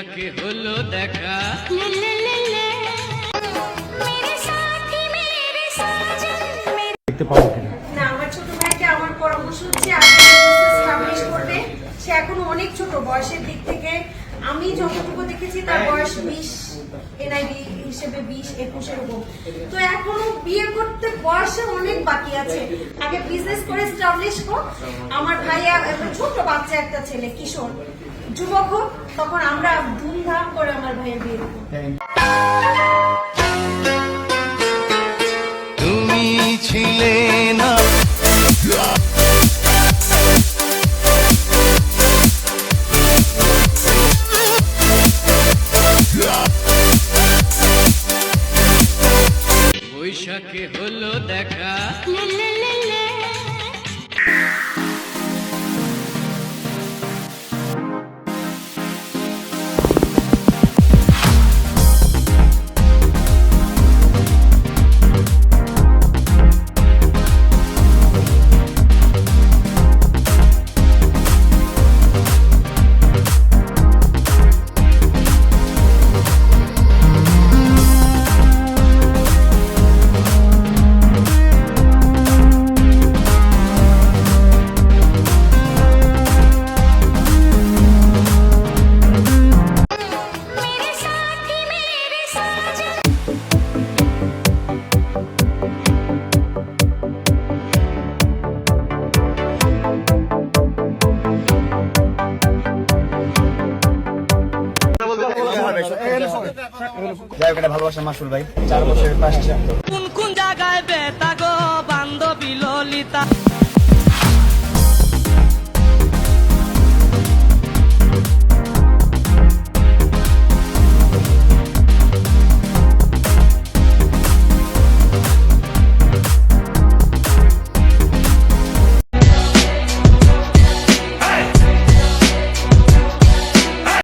বৈশাখে হলো দেখা। দেখতে পাবো কিনা? না আমার ছোট ভাইকে আমার পরামর্শ হচ্ছে আগে এস্টাবলিশ করবে। সে এখনও অনেক ছোট বয়সের দিক থেকে। আমি যতটুকু দেখেছি তার বয়স বিশ এনআইডি হিসেবে বিশ একুশ এরকম তো এখনও বিয়ে করতে বয়সে অনেক বাকি আছে। আগে বিজনেস করে এস্টাবলিশ হোক আমার ভাইয়া ছোট বাচ্চা একটা ছেলে কিশোর। যুবক হোক তখন আমরা ধুমধাম করে আমার ভাইয়ের বিয়ে দেবো। তুমি ছিলে না। বৈশাখে হলো দেখা। যাই হোক ভালোবাসা মাসুল ভাই চার বছরের পাঁচটা কোন কোন জায়গায় বেতা গো বান্ধবী ললিতা?